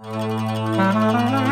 Renklensin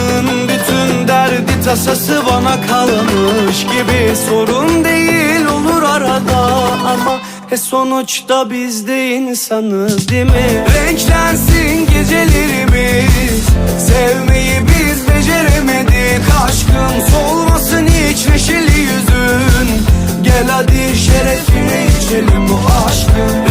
tasası bana kalmış gibi Sorun değil olur arada ama e sonuçta biz de insanız değil mi? Renklensin gecelerimiz Sevmeyi biz beceremedik. Aşkın solmasın hiç neşeli yüzün. Gel hadi şerefine içelim bu aşkın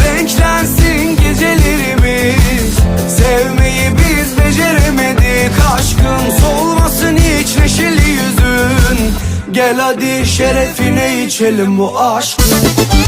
Gel hadi şerefine içelim bu aşkın